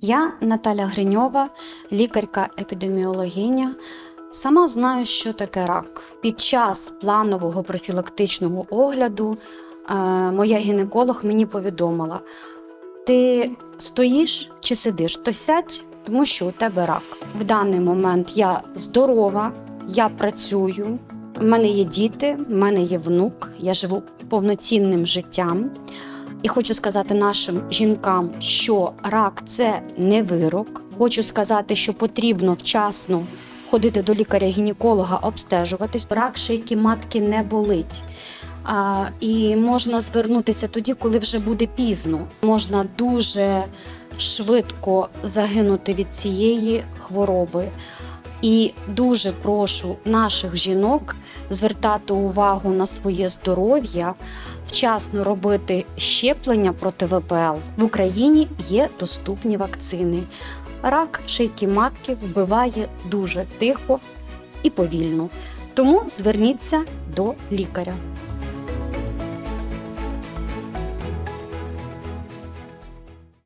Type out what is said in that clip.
Я Наталя Гриньова, лікарка-епідеміологиня. Сама знаю, що таке рак. Під час планового профілактичного огляду е, моя гінеколог мені повідомила: ти стоїш чи сидиш, то сядь, тому що у тебе рак. В даний момент я здорова, я працюю. У мене є діти, в мене є внук, я живу повноцінним життям. І хочу сказати нашим жінкам, що рак це не вирок. Хочу сказати, що потрібно вчасно ходити до лікаря-гінеколога, обстежуватись. Рак шийки матки не болить. А, і можна звернутися тоді, коли вже буде пізно. Можна дуже швидко загинути від цієї хвороби. І дуже прошу наших жінок звертати увагу на своє здоров'я, вчасно робити щеплення проти ВПЛ. В Україні є доступні вакцини. Рак шийки матки вбиває дуже тихо і повільно. Тому зверніться до лікаря.